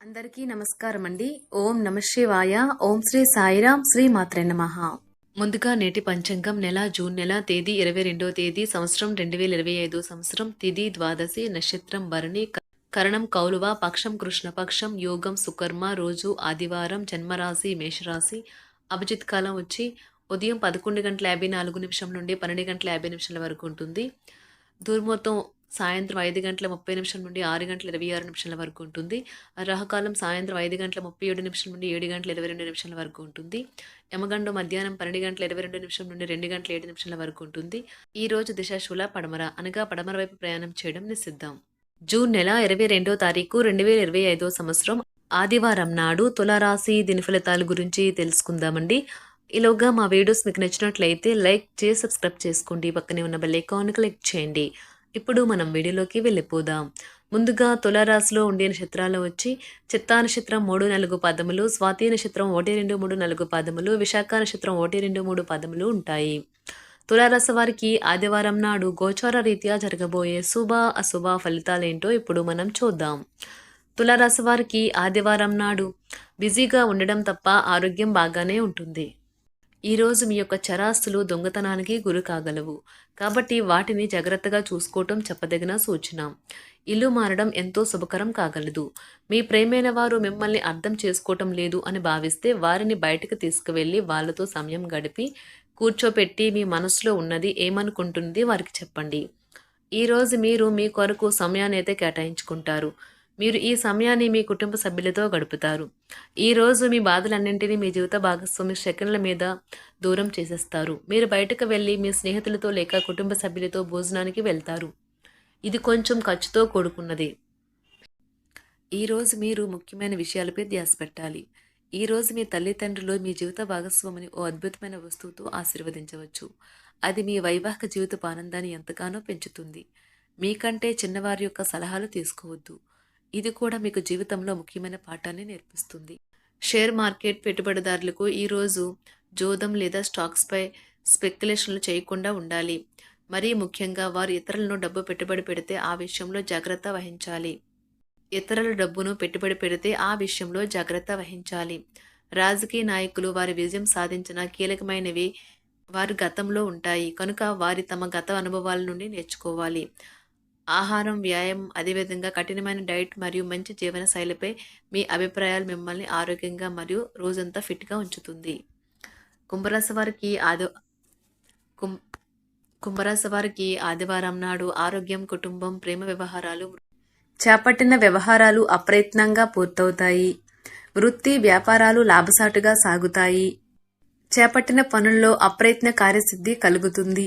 అందరికీ నమస్కారం అండి ఓం నమ శివాయ. ఓం శ్రీ సాయిరాం. శ్రీ మాత్రే నమ. ముందుగా నేటి పంచాంగం నెల జూన్ నెల తేదీ ఇరవై రెండో తేదీ సంవత్సరం రెండు వేల ఇరవై ఐదు సంవత్సరం తిది ద్వాదశి నక్షత్రం భరణి కరణం కౌలువ పక్షం కృష్ణపక్షం యోగం సుకర్మ రోజు ఆదివారం జన్మరాశి మేషరాశి అభిజిత్ కాలం వచ్చి ఉదయం పదకొండు గంటల యాభై నాలుగు నిమిషం నుండి పన్నెండు గంటల యాభై నిమిషాల వరకు ఉంటుంది. దుర్మొత్తం సాయంత్రం ఐదు గంటల ముప్పై నిమిషం నుండి ఆరు గంటల ఇరవై ఆరు నిమిషాల వరకు ఉంటుంది. రాహకాలం సాయంత్రం ఐదు గంటల ముప్పై ఏడు నిమిషం నుండి ఏడు గంటల ఇరవై రెండు నిమిషాల వరకు ఉంటుంది. యమగండం మధ్యాహ్నం పన్నెండు గంటల ఇరవై రెండు నిమిషం నుండి రెండు గంటల ఏడు నిమిషాల వరకు ఉంటుంది. ఈ రోజు దిశాశూల పడమర అనగా పడమర వైపు ప్రయాణం చేయడం నిషిద్దాం జూన్ నెల ఇరవై రెండో తారీఖు రెండు వేల ఇరవై ఐదో సంవత్సరం ఆదివారం నాడు తులారాశి దిన ఫలితాల గురించి తెలుసుకుందామండి. ఈలోగా మా వీడియోస్ మీకు నచ్చినట్లయితే లైక్ చేసి సబ్స్క్రైబ్ చేసుకోండి. పక్కనే ఉన్న బెల్ ఐకాన్ క్లిక్ చేయండి. ఇప్పుడు మనం వీడియోలోకి వెళ్ళిపోదాం. ముందుగా తులారాశిలో ఉండే నక్షత్రాలు వచ్చి చిత్తా నక్షత్రం మూడు నాలుగు పదములు స్వాతి నక్షత్రం ఒకటి రెండు మూడు నాలుగు పదములు విశాఖ నక్షత్రం ఒకటి రెండు మూడు పదములు ఉంటాయి. తులారాశి వారికి ఆదివారం నాడు గోచార రీత్యా జరగబోయే శుభ అశుభ ఫలితాలేంటో ఇప్పుడు మనం చూద్దాం. తులారాశి వారికి ఆదివారం నాడు బిజీగా ఉండడం తప్ప ఆరోగ్యం బాగానే ఉంటుంది. ఈరోజు మీ యొక్క చరాస్తులు దొంగతనానికి గురి కాగలవు. కాబట్టి వాటిని జాగ్రత్తగా చూసుకోవటం చెప్పదగిన సూచన. ఇల్లు మారడం ఎంతో శుభకరం కాగలదు. మీ ప్రేమైన వారు మిమ్మల్ని అర్థం చేసుకోవటం లేదు అని భావిస్తే వారిని బయటకు తీసుకువెళ్ళి వాళ్ళతో సమయం గడిపి కూర్చోపెట్టి మీ మనసులో ఉన్నది ఏమనుకుంటుంది వారికి చెప్పండి. ఈరోజు మీరు మీ కొరకు సమయాన్ని అయితే కేటాయించుకుంటారు. మీరు ఈ సమయాన్ని మీ కుటుంబ సభ్యులతో గడుపుతారు. ఈ రోజు మీ బాధలన్నింటినీ మీ జీవిత భాగస్వామి సెకండ్ల మీద దూరం చేసేస్తారు. మీరు బయటకు వెళ్ళి మీ స్నేహితులతో లేక కుటుంబ సభ్యులతో భోజనానికి వెళ్తారు. ఇది కొంచెం ఖర్చుతో కూడుకున్నది. ఈరోజు మీరు ముఖ్యమైన విషయాలపై ధ్యాస పెట్టాలి. ఈరోజు మీ తల్లిదండ్రులు మీ జీవిత భాగస్వామిని ఓ అద్భుతమైన వస్తువుతో ఆశీర్వదించవచ్చు. అది మీ వైవాహిక జీవితపు ఆనందాన్ని ఎంతగానో పెంచుతుంది. మీకంటే చిన్నవారి యొక్క సలహాలు తీసుకోవద్దు. ఇది కూడా మీకు జీవితంలో ముఖ్యమైన పాఠాన్ని నేర్పిస్తుంది. షేర్ మార్కెట్ పెట్టుబడిదారులకు ఈరోజు జోదం లేదా స్టాక్స్పై స్పెక్యులేషన్లు చేయకుండా ఉండాలి. మరీ ముఖ్యంగా వారు ఇతరులను డబ్బు పెట్టుబడి పెడితే ఆ విషయంలో జాగ్రత్త వహించాలి. ఇతరుల డబ్బును పెట్టుబడి పెడితే ఆ విషయంలో జాగ్రత్త వహించాలి. రాజకీయ నాయకులు వారి విజయం సాధించిన కీలకమైనవి వారి గతంలో ఉంటాయి. కనుక వారి తమ గత అనుభవాల నుండి నేర్చుకోవాలి. ఆహారం వ్యాయామం అదేవిధంగా కఠినమైన డైట్ మరియు మంచి జీవన శైలిపై మీ అభిప్రాయాలు మిమ్మల్ని ఆరోగ్యంగా మరియు రోజంతా ఫిట్గా ఉంచుతుంది. కుంభరాశి వారికి ఆది కుం కుంభరాశి వారికి ఆదివారం నాడు ఆరోగ్యం కుటుంబం ప్రేమ వ్యవహారాలు చేపట్టిన వ్యవహారాలు అప్రయత్నంగా పూర్తవుతాయి. వృత్తి వ్యాపారాలు లాభసాటుగా సాగుతాయి. చేపట్టిన పనుల్లో అప్రయత్న కార్యసిద్ధి కలుగుతుంది.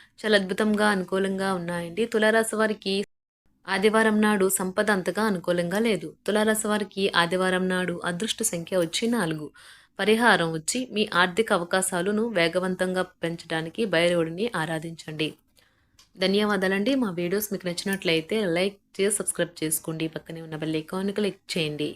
చాలా అద్భుతంగా అనుకూలంగా ఉన్నాయండి. తులారాశి వారికి ఆదివారం నాడు సంపద అంతగా అనుకూలంగా లేదు. తులారాశి వారికి ఆదివారం నాడు అదృష్ట సంఖ్య వచ్చి నాలుగు. పరిహారం వచ్చి మీ ఆర్థిక అవకాశాలను వేగవంతంగా పెంచడానికి భైరవుడిని ఆరాధించండి. ధన్యవాదాలండి. మా వీడియోస్ మీకు నచ్చినట్లయితే లైక్ చేసి సబ్స్క్రైబ్ చేసుకోండి. పక్కనే ఉన్న బెల్ ఐకాన్ క్లిక్ చేయండి.